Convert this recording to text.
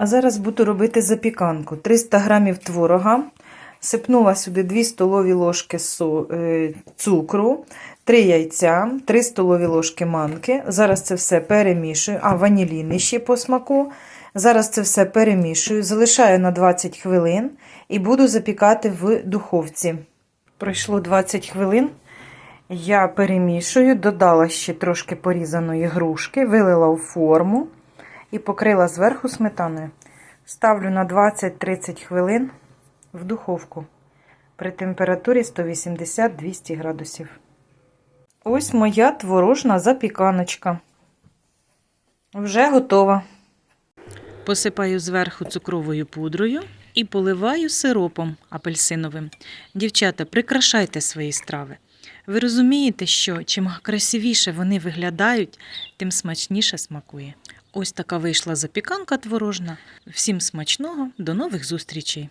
А зараз буду робити запіканку. 300 грамів творога. Сипнула сюди 2 столові ложки е, цукру, 3 яйця, 3 столові ложки манки. Зараз це все перемішую. А, ваніліни ще по смаку. Зараз це все перемішую, залишаю на 20 хвилин і буду запікати в духовці. Пройшло 20 хвилин. Я перемішую, додала ще трошки порізаної грушки, вилила у форму і покрила зверху сметаною. Ставлю на 20-30 хвилин в духовку при температурі 180-200 градусів. Ось моя творожна запіканочка. Вже готова. Посипаю зверху цукровою пудрою і поливаю сиропом апельсиновим. Дівчата, прикрашайте свої страви. Ви розумієте, що чим красивіше вони виглядають, тим смачніше смакує. Ось така вийшла запіканка творожна. Всім смачного, до нових зустрічей!